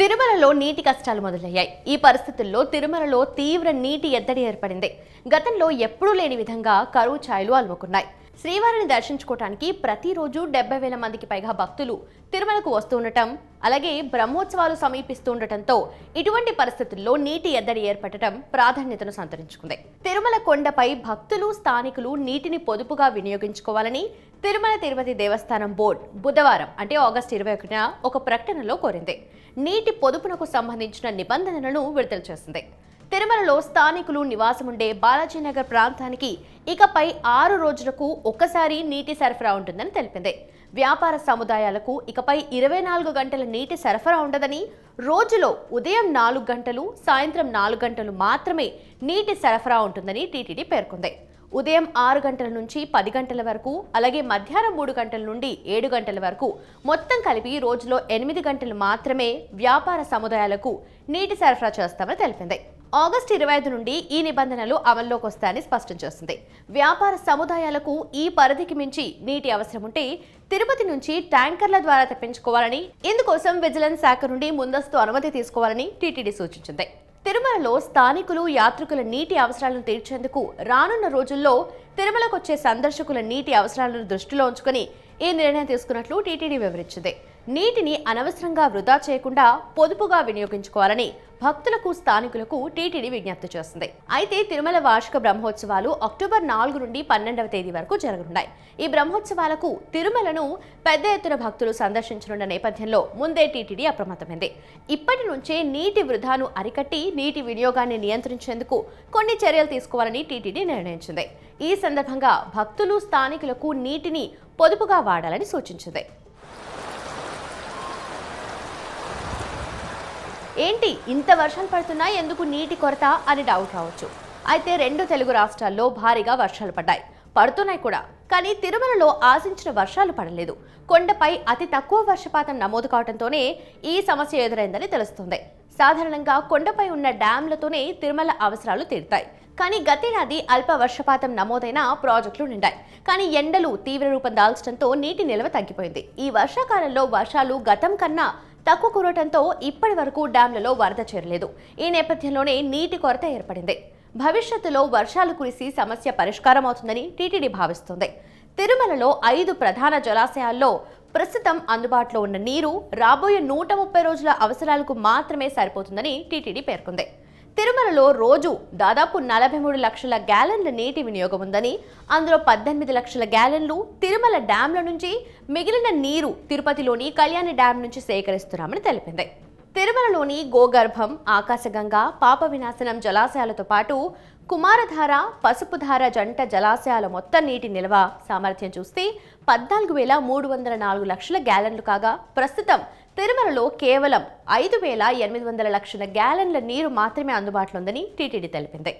తిరుమలలో నీటి కష్టాలు మొదలయ్యాయి. ఈ పరిస్థితుల్లో తిరుమలలో తీవ్ర నీటి ఎద్దడి ఏర్పడింది. గతంలో ఎప్పుడూ లేని విధంగా కరువు ఛాయలు అలుముకున్నాయి. శ్రీవారిని దర్శించుకోవటానికి ప్రతిరోజు డెబ్బై వేల మందికి పైగా భక్తులు తిరుమలకు వస్తుండటం అలాగే బ్రహ్మోత్సవాలు సమీపిస్తుండటంతో ఇటువంటి పరిస్థితుల్లో నీటి ఎద్దడి ఏర్పడటం ప్రాధాన్యతను సంతరించుకుంది. తిరుమల కొండపై భక్తులు స్థానికులు నీటిని పొదుపుగా వినియోగించుకోవాలని తిరుమల తిరుపతి దేవస్థానం బోర్డు బుధవారం అంటే ఆగస్టు ఇరవై ఒకటిన ఒక ప్రకటనలో కోరింది. నీటి పొదుపునకు సంబంధించిన నిబంధనలను విడుదల చేసింది. తిరుమలలో స్థానికులు నివాసముండే బాలాజీనగర్ ప్రాంతానికి ఇకపై ఆరు రోజులకు ఒక్కసారి నీటి సరఫరా ఉంటుందని తెలిపింది. వ్యాపార సముదాయాలకు ఇకపై ఇరవై నాలుగు గంటల నీటి సరఫరా ఉండదని రోజులో ఉదయం నాలుగు గంటలు సాయంత్రం నాలుగు గంటలు మాత్రమే నీటి సరఫరా ఉంటుందని టీటీడీ పేర్కొంది. ఉదయం ఆరు గంటల నుంచి పది గంటల వరకు అలాగే మధ్యాహ్నం మూడు గంటల నుండి ఏడు గంటల వరకు మొత్తం కలిపి రోజులో ఎనిమిది గంటలు మాత్రమే వ్యాపార సముదాయాలకు నీటి సరఫరా చేస్తామని తెలిపింది. ఆగస్టు ఇరవై ఐదు నుండి ఈ నిబంధనలు అమల్లోకి వస్తాయని స్పష్టం చేస్తుంది. వ్యాపార సముదాయాలకు ఈ పరిధికి మించి నీటి అవసరం ఉంటే తిరుపతి నుంచి ట్యాంకర్ల ద్వారా తెప్పించుకోవాలని ఇందుకోసం విజిలెన్స్ శాఖ నుండి ముందస్తు అనుమతి తీసుకోవాలని టీటీడీ సూచించింది. తిరుమలలో స్థానికులు యాత్రికుల నీటి అవసరాలను తీర్చేందుకు రానున్న రోజుల్లో తిరుమలకు వచ్చే సందర్శకుల నీటి అవసరాలను దృష్టిలో ఉంచుకొని ఈ నిర్ణయం తీసుకున్నట్లు టీటీడీ వివరించింది. నీటిని అనవసరంగా వృధా చేయకుండా పొదుపుగా వినియోగించుకోవాలని భక్తులకు స్థానికులకు టీటీడీ విజ్ఞప్తి చేస్తుంది. అయితే తిరుమల వార్షిక బ్రహ్మోత్సవాలు అక్టోబర్ నాలుగు నుండి పన్నెండవ తేదీ వరకు జరగనున్నాయి. ఈ బ్రహ్మోత్సవాలకు తిరుమలను పెద్ద ఎత్తున భక్తులు సందర్శించనున్న నేపథ్యంలో ముందే టీటీడీ అప్రమత్తమైంది. ఇప్పటి నుంచే నీటి వృధాను అరికట్టి నీటి వినియోగాన్ని నియంత్రించేందుకు కొన్ని చర్యలు తీసుకోవాలని టీటీడీ నిర్ణయించింది. ఈ సందర్భంగా భక్తులు స్థానికులకు నీటిని పొదుపుగా వాడాలని సూచించింది. ఏంటి ఇంత వర్షాలు పడుతున్నా ఎందుకు నీటి కొరత అని డౌట్ రావచ్చు. అయితే రెండు తెలుగు రాష్ట్రాల్లో భారీగా వర్షాలు పడ్డాయి. పడుతున్నాయి కూడా కానీ తిరుమలలో ఆశించిన వర్షాలు పడలేదు. కొండపై అతి తక్కువ వర్షపాతం నమోదు కావడంతోనే ఈ సమస్య ఎదురైందని తెలుస్తుంది. సాధారణంగా కొండపై ఉన్న డ్యాంలతోనే తిరుమల అవసరాలు తీరుతాయి. కానీ గతేడాది అల్ప వర్షపాతం నమోదైన ప్రాజెక్టులు నిండాయి. కానీ ఎండలు తీవ్ర రూపం దాల్చడంతో నీటి నిల్వ తగ్గిపోయింది. ఈ వర్షాకాలంలో వర్షాలు గతం కన్నా తక్కువ కురవటంతో ఇప్పటి వరకు డ్యాంలలో వరద చేరలేదు. ఈ నేపథ్యంలోనే నీటి కొరత ఏర్పడింది. భవిష్యత్తులో వర్షాలు కురిసి సమస్య పరిష్కారం అవుతుందని టీటీడీ భావిస్తోంది. తిరుమలలో ఐదు ప్రధాన జలాశయాల్లో ప్రస్తుతం అందుబాటులో ఉన్న నీరు రాబోయే నూట ముప్పై రోజుల అవసరాలకు మాత్రమే సరిపోతుందని టీటీడీ పేర్కొంది. తిరుమలలో రోజు దాదాపు నలభై మూడు లక్షల గ్యాలన్ల నీటి వినియోగం ఉందని అందులో పద్దెనిమిది లక్షల గ్యాలన్లు తిరుమల డ్యాంల నుంచి మిగిలిన నీరు తిరుపతిలోని కళ్యాణి డ్యాం నుంచి సేకరిస్తున్నామని తెలిపింది. తిరుమలలోని గోగర్భం ఆకాశగంగా పాప వినాశనం జలాశయాలతో పాటు కుమారధార పసుపుధార జంట జలాశయాల మొత్తం నీటి నిల్వ సామర్థ్యం చూస్తే పద్నాలుగు వేల మూడు వందల నాలుగు లక్షల గ్యాలన్లు కాగా ప్రస్తుతం తిరుమలలో కేవలం ఐదు వేల ఎనిమిది వందల లక్షల గ్యాలన్ల నీరు మాత్రమే అందుబాటులో ఉందని టీటీడీ తెలిపింది.